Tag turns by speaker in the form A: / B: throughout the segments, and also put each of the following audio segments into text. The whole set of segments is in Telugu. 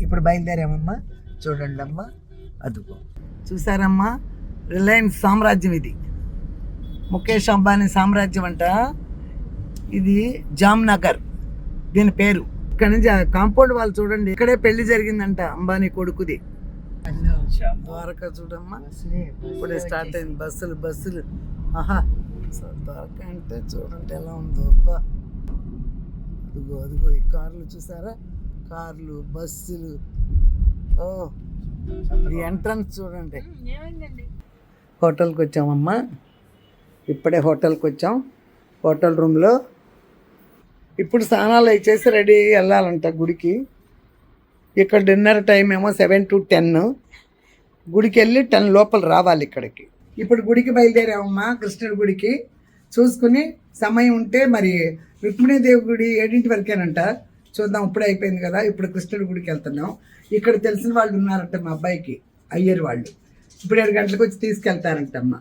A: ఇప్పుడు బయలుదేరామమ్మా. చూడండి అమ్మా అదుగో. చూసారమ్మా? రిలయన్స్ సామ్రాజ్యం ఇది. ముఖేష్ అంబానీ సామ్రాజ్యం అంట. ఇది జామ్నగర్. దీని పేరు. ఇక్కడ నుంచి కాంపౌండ్ వాళ్ళు చూడండి. ఇక్కడే పెళ్ళి జరిగిందంట అంబానీ కొడుకుది. ద్వారకా చూడమ్మా. ఇప్పుడే స్టార్ట్ అయింది. బస్సులు బస్సులు. ఆహా. ద్వారకా అంటే చూడండి ఎలా ఉందో. అబ్బా. అదిగో అదిగో. ఈ కార్లు చూసారా? కార్లు బస్సులు. ఓ ఈ ఎంట్రన్స్ చూడండి. హోటల్కి వచ్చామమ్మా. ఇప్పుడే హోటల్కి వచ్చాం. హోటల్ రూమ్లో ఇప్పుడు స్నానాలు అవి చేసి రెడీ వెళ్ళాలంట గుడికి. ఇక్కడ డిన్నర్ టైం ఏమో సెవెన్ టు టెన్. గుడికి వెళ్ళి టెన్ లోపల రావాలి ఇక్కడికి. ఇప్పుడు గుడికి బయలుదేరామమ్మా కృష్ణుడి గుడికి. చూసుకుని సమయం ఉంటే మరి రుక్మిణీదేవి గుడి ఏడింటి వరకేనంట. చూద్దాం ఇప్పుడే అయిపోయింది కదా ఇప్పుడు కృష్ణుడి గుడికి వెళ్తున్నాం. ఇక్కడ తెలిసిన వాళ్ళు ఉన్నారంట మా అబ్బాయికి అయ్యారు వాళ్ళు. ఇప్పుడు ఏడు గంటలకు వచ్చి తీసుకెళ్తారంటమ్మా.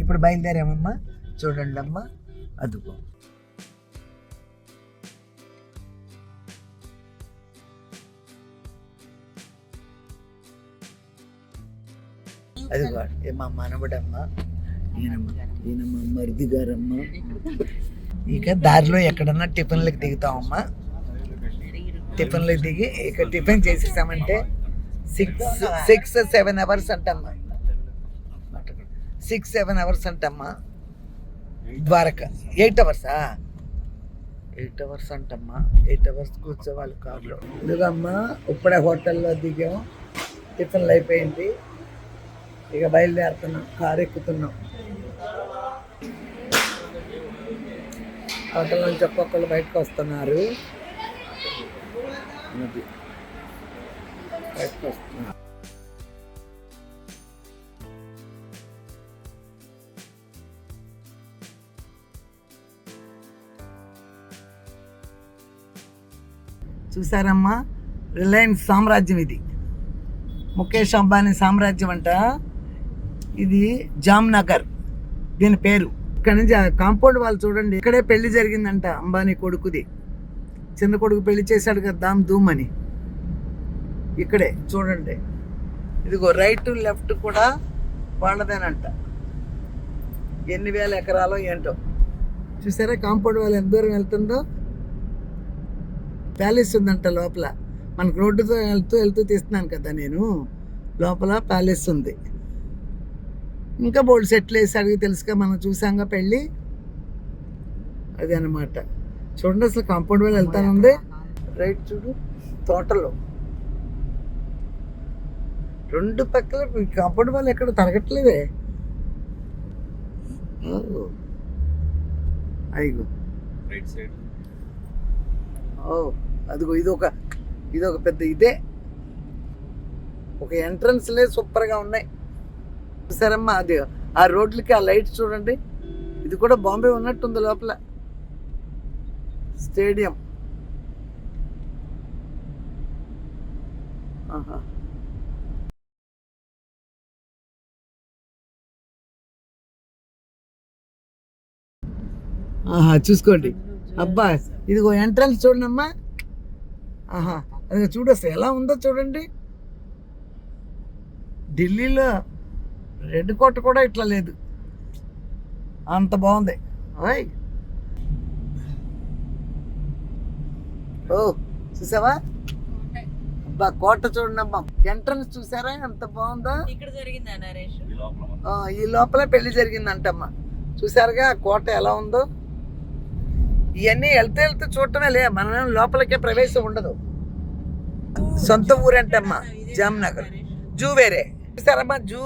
A: ఇప్పుడు బయలుదేరామమ్మా. చూడండి అమ్మా అదుగో. అదిగో ఏ మా మనవడమ్మ ఈయనమ్మ ఈయన మా మరిది గారమ్మ. ఇక దారిలో ఎక్కడన్నా టిఫిన్లకు దిగుతామమ్మా టిఫిన్లకు దిగి ఇక టిఫిన్ చేసేసామంటే సిక్స్ సిక్స్ సెవెన్ అవర్స్ అంటమ్మా. సిక్స్ సెవెన్ అవర్స్ అంటమ్మా. ద్వారక. ఎయిట్ అవర్సా ఎయిట్ అవర్స్ అంటమ్మా. ఎయిట్ అవర్స్ కూర్చోవాలి కార్లో. ఇదిగమ్మా ఇప్పుడే హోటల్లో దిగాం. టిఫిన్లు అయిపోయింది. ఇక బయలుదేరుతున్నాం కారు ఎక్కుతున్నాం. అవతల నుంచి ఒక్కొక్కరు బయటకు వస్తున్నారు. బయటకు వస్తున్నారు. చూసారమ్మా? రిలయన్స్ సామ్రాజ్యం ఇది. ముఖేష్ అంబానీ సామ్రాజ్యం అంట. ఇది జామ్నగర్. దీని పేరు. ఇక్కడ నుంచి కాంపౌండ్ వాళ్ళు చూడండి. ఇక్కడే పెళ్ళి జరిగిందంట అంబానీ కొడుకుది. చిన్న కొడుకు పెళ్ళి చేశాడు కదా దామ్ ధూమ్ అని. ఇక్కడే చూడండి. ఇదిగో రైట్ లెఫ్ట్ కూడా వాళ్ళదేనంట. ఎన్ని వేల ఎకరాలో ఏంటో. చూసారా కాంపౌండ్ వాళ్ళు ఎంత దూరం వెళ్తుందో? ప్యాలెస్ ఉందంట లోపల. మనకు రోడ్డుతో వెళ్తూ వెళ్తూ తీస్తున్నాను కదా నేను. లోపల ప్యాలెస్ ఉంది. ఇంకా బోల్డ్ సెట్లు వేసి అడిగి తెలుసుగా మనం చూసాంగా పెళ్ళి. అది అనమాట చూడండి అసలు కాంపౌండ్ వాళ్ళు వెళ్తానుంది రైట్ చూడు తోటలో. రెండు పక్కల కాంపౌండ్ వాళ్ళు ఎక్కడ తరగట్లేదే? ఓ. అయ్యో.
B: Right side.
A: ఓ అదిగో ఇది ఒక ఇది ఒక పెద్ద ఇదే. ఒక ఎంట్రన్స్లే సూపర్గా ఉన్నాయి. చూసారమ్మా అది. ఆ రోడ్లకి ఆ లైట్స్ చూడండి. ఇది కూడా బాంబే ఉన్నట్టుంది లోపల. స్టేడియం. ఆహా. ఆహా చూసుకోండి. అబ్బా ఇదిగో ఎంట్రన్స్ చూడండి అమ్మా ఆహా అది చూడు ఎలా ఉందో చూడండి. ఢిల్లీలో రెడ్ కోట కూడా ఇట్లా లేదు. అంత బాగుంది. ఓయ్. ఓ చూసావా? అబ్బా కోట చూడండి అమ్మా. ఎంట్రన్స్ చూసారా? ఎంత బాగుందో?
C: ఇక్కడ జరిగిందా నరేష్?
B: ఈ లోపల మొత్తం.
A: ఆ, ఈ లోపల పెళ్ళి జరిగిందంటమ్మా. చూసారుగా ఆ కోట ఎలా ఉందో? ఇవన్నీ వెళ్తే వెళ్తే చూడటమే లే మనం లోపలికే ప్రవేశం ఉండదు. సొంత ఊరంటమ్మా జామ్నగర్. జూ వేరే సరమ్మా జూ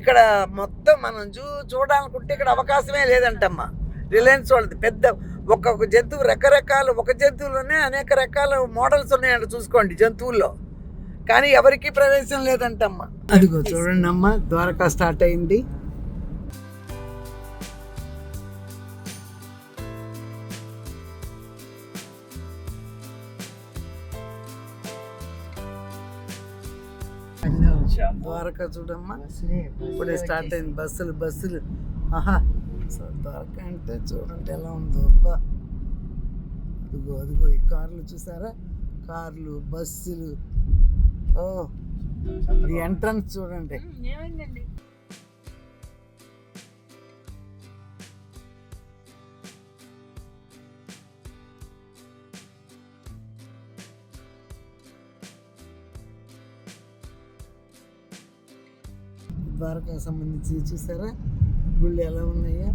A: ఇక్కడ మొత్తం మనం జూ చూడాలనుకుంటే ఇక్కడ అవకాశమే లేదంటమ్మా. రిలయన్స్ వాళ్ళది పెద్ద ఒక్కొక్క జంతువు రకరకాలు ఒక జంతువులోనే అనేక రకాల మోడల్స్ ఉన్నాయంట చూసుకోండి జంతువుల్లో. కానీ ఎవరికి ప్రవేశం లేదంటమ్మా. అదిగో చూడండి అమ్మా ద్వారకా స్టార్ట్ అయింది. ద్వారకా చూడమ్మా. ఇప్పుడే స్టార్ట్ అయింది. బస్సులు బస్సులు. ఆహా సో ద్వారకా అంటే చూడండి ఎలా ఉందో. అబ్బా. అదిగో అదిగో ఈ కార్లు చూసారా? కార్లు బస్సులు. ఓ ఈ ఎంట్రన్స్ చూడండి. ద్వారకా సంబంధించి చూసారా? గుళ్ళు ఎలా ఉన్నాయో?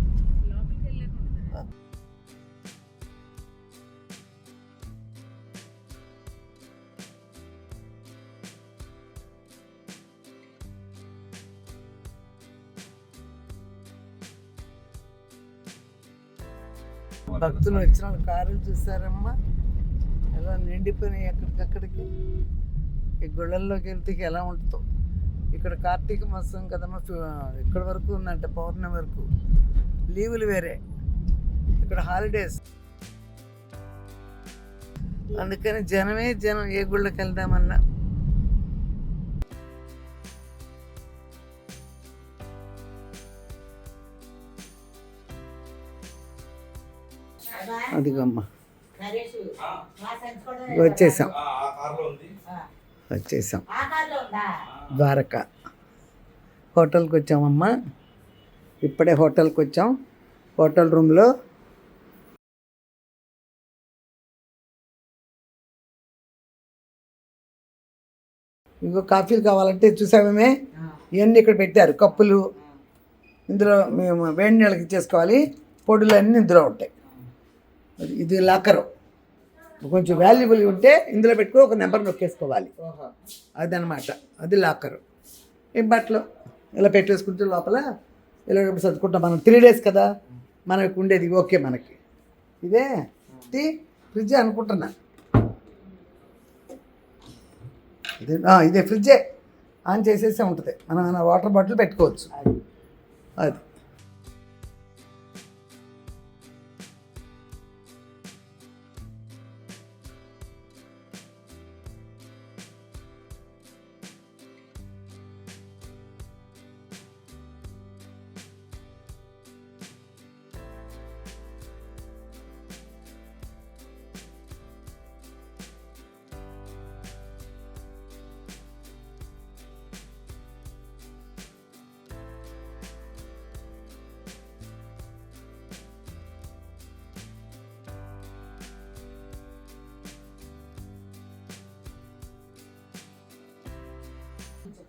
A: భక్తులు వచ్చిన కారులు చూసారమ్మా. ఎలా నిండిపోయినాయి ఎక్కడికక్కడికి ఈ గుళ్ళల్లోకి వెళ్తే ఎలా ఉంటుందో. ఇక్కడ కార్తీక మాసం కదమ్మా ఇక్కడ వరకు ఉందంట పౌర్ణమి వరకు. లీవులు వేరే. ఇక్కడ హాలిడేస్. అందుకని జనమే జనం ఏ గుళ్ళకి వెళ్దామన్నా. అదిగమ్మా. వచ్చేసాం. వచ్చేసాం. ద్వారక. హోటల్కి వచ్చామమ్మా ఇప్పుడే హోటల్కి వచ్చాం హోటల్ రూమ్లో ఇంకో కాఫీలు కావాలంటే చూసామే ఇవన్నీ ఇక్కడ పెట్టారు. కప్పులు. ఇందులో మేము వేడి నీళ్ళకి ఇచ్చేసుకోవాలి. పొడులు అన్నీ ఇందులో ఉంటాయి. ఇది లాకరు. కొంచెం వాల్యుబుల్ ఉంటే ఇందులో పెట్టుకుని ఒక నెంబర్ నొక్కేసుకోవాలి. అదనమాట. అది లాకరు. ఈ బట్టలు? ఇలా పెట్టేసుకుంటే లోపల ఇలా సర్దుకుంటాం మనం. త్రీ డేస్ కదా మనకు ఉండేది. ఓకే మనకి. ఇదే టీ ఫ్రిడ్జ్ అనుకుంటున్నా. ఇదే ఇదే ఫ్రిడ్జే. ఆన్ చేసేసే ఉంటుంది. మనం వాటర్ బాటిల్ పెట్టుకోవచ్చు. అది.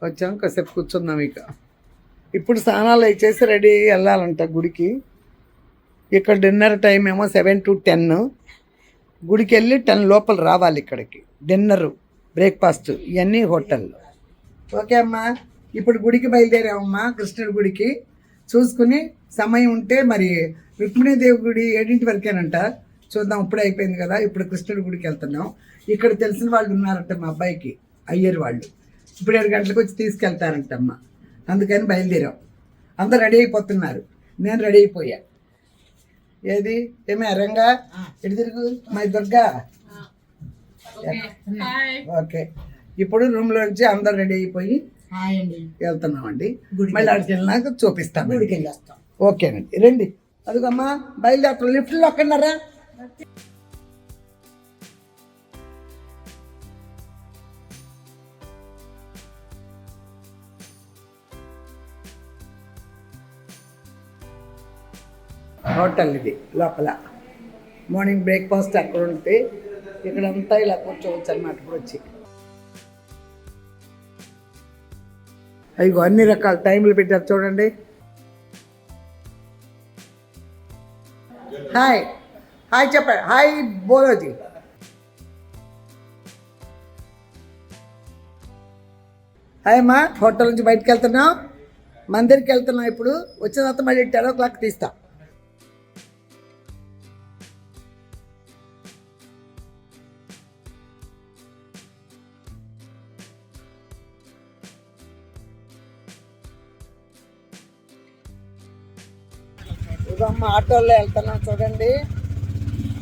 A: వచ్చాం కాసేపు కూర్చున్నాం ఇక. ఇప్పుడు స్నానాలు అవి రెడీ వెళ్ళాలంట గుడికి. ఇక్కడ డిన్నర్ టైం ఏమో సెవెన్ టు టెన్. గుడికి వెళ్ళి టెన్ లోపల రావాలి ఇక్కడికి. డిన్నర్ బ్రేక్ఫాస్ట్ ఇవన్నీ హోటల్లో. ఓకే అమ్మా. ఇప్పుడు గుడికి బయలుదేరామమ్మా కృష్ణుడి గుడికి. చూసుకుని సమయం ఉంటే మరి రుక్మిణీదేవి గుడి ఏడింటి వరకేనంట. చూద్దాం ఇప్పుడే అయిపోయింది కదా. ఇప్పుడు కృష్ణుడి గుడికి వెళ్తున్నాం. ఇక్కడ తెలిసిన వాళ్ళు ఉన్నారంట మా అబ్బాయికి అయ్యర్ వాళ్ళు. ఇప్పుడు ఏడు గంటలకు వచ్చి తీసుకెళ్తారంట అమ్మ అందుకని బయలుదేరాం. అందరు రెడీ అయిపోతున్నారు. నేను రెడీ అయిపోయా. ఏది? ఏమే రంగా ఎటు తిరుగు? మా దుర్గా? ఓకే. ఇప్పుడు రూమ్ లోంచి అందరు రెడీ అయిపోయి వెళ్తున్నామండి. మళ్ళీ అక్కడికి వెళ్ళినాక చూపిస్తాను గుడికి వెళ్ళేస్తాం. ఓకేనండి. రండి. అదిగమ్మా బయలుదేరుతాం లిఫ్ట్లో అక్కడన్నారా హోటల్ ఇది లోపల. మార్నింగ్ బ్రేక్ఫాస్ట్ అక్కడ ఉంటే ఇక్కడంతా ఇలా కూర్చోవచ్చు అనమాట ఇప్పుడు వచ్చి అయ్యో అన్ని రకాల టైంలు పెట్టారు చూడండి. హాయ్ హాయ్ చెప్పండి హాయ్ బోలోజీ. హాయ్ అమ్మా హోటల్ నుంచి బయటకు వెళ్తున్నాం. మందిరికి వెళ్తున్నాం ఇప్పుడు. వచ్చిన తర్వాత మళ్ళీ టెన్ ఓ క్లాక్ తీస్తా. ఇదమ్మ ఆటోలో వెళ్తున్నాం చూడండి.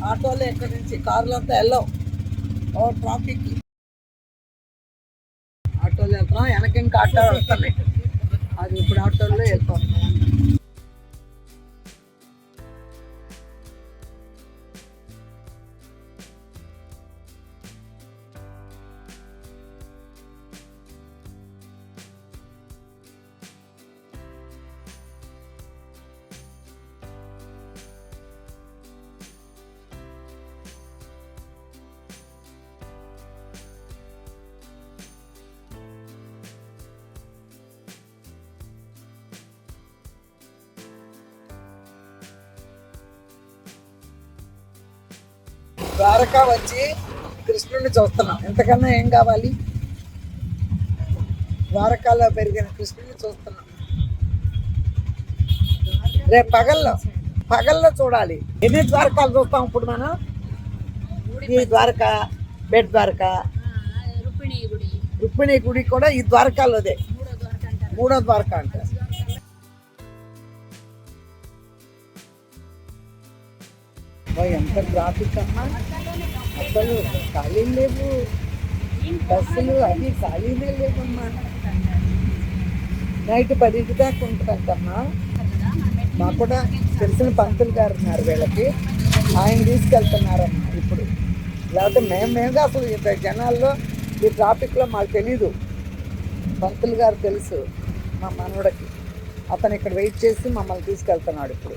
A: ఆటోలో ఎక్కడి నుంచి? కార్లో అంతా వెళ్ళాం. ఓ ట్రాఫిక్. ఆటోలో వెళ్తున్నాం. వెనక ఇంకా ఆటో వెళ్తున్నాయి అది ఇప్పుడు ఆటోలో వెళ్తున్నాం ద్వారకా వచ్చి కృష్ణుడిని చూస్తున్నాం. ఎంతకన్నా ఏం కావాలి? ద్వారకాలో పెరిగిన కృష్ణుడిని చూస్తున్నాం. రేపు పగల్లో పగల్లో చూడాలి. ఎన్ని ద్వారకాలు చూస్తాం ఇప్పుడు మనం? ఈ ద్వారక బెడ్ ద్వారక?
B: రుక్మిణి గుడి.
A: కూడా ఈ ద్వారకాలోదే.
B: మూడో ద్వారక అంటారు.
A: ఎంత ట్రాఫిక్ అమ్మా అసలు ఖాళీ లేవు. బస్సులు అవి ఖాళీనే లేవమ్మా. నైట్ పదింటి దాకా ఉంటుందంటమ్మా మాకు కూడా తెలిసిన పంతులు గారు ఉన్నారు వీళ్ళకి. ఆయన తీసుకెళ్తున్నారమ్మా ఇప్పుడు. లేకపోతే మేము మేముగా అసలు ఇంత జనాల్లో ఈ ట్రాఫిక్లో మాకు తెలీదు. పంతులు గారు తెలుసు మా మనవడకి. అతను ఇక్కడ వెయిట్ చేసి మమ్మల్ని తీసుకెళ్తున్నాడు ఇప్పుడు.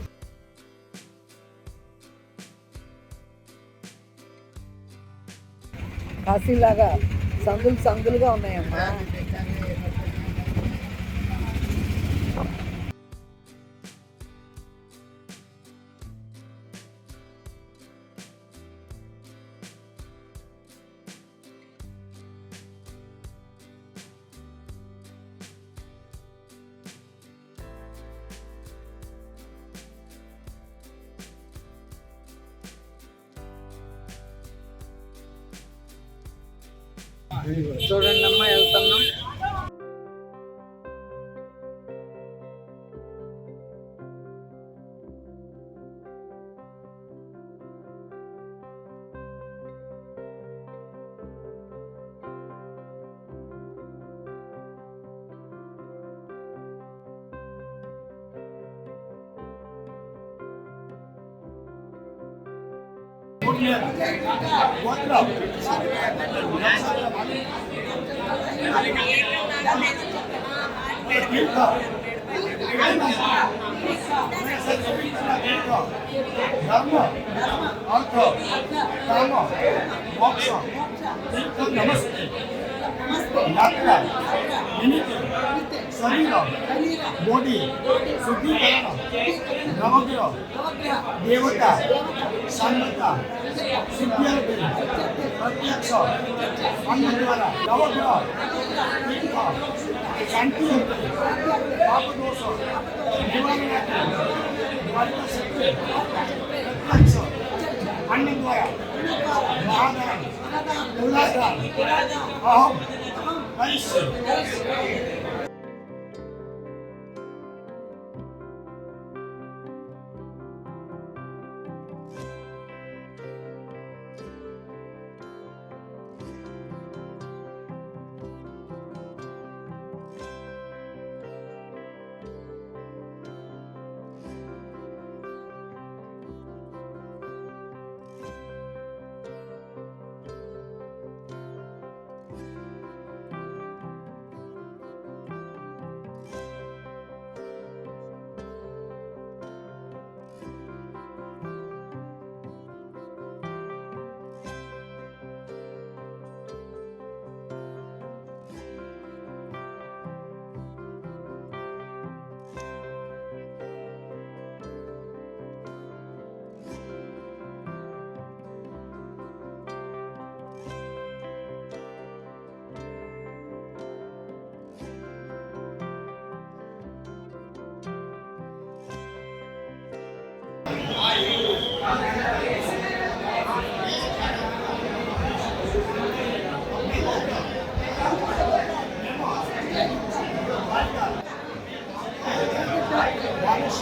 A: కాశీలాగా సందులు సందులుగా ఉన్నాయమ్మా. చూడండి అమ్మా వెళ్తున్నాం.
C: धर्म
A: अर्थ काम मोक्ष नमस्ते यात्रा निमित्त શનિગ્રહ મોડી શુદ્ધિકરણ નવગ્રહ દેવતા સામ્યતા સિદ્ધ્યર્થી પ્રત્યક્ષ અન્ય દ્વારા નવગ્રહ શાંતિ પાપદોષ પ્રત્યક્ષ અન્ય દ્વારા મહાદાન મૂલાધાર અહમ કૈશ્ય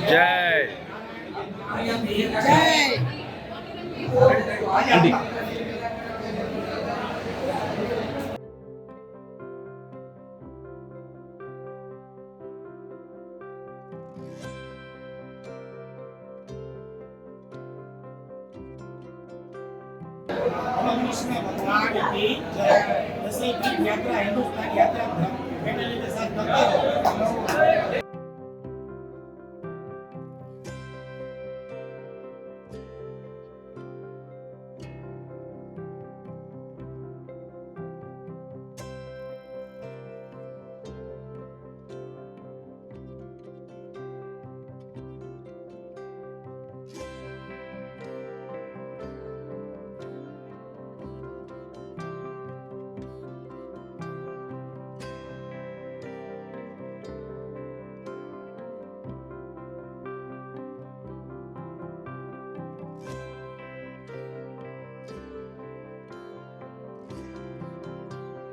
C: जय।
A: जय।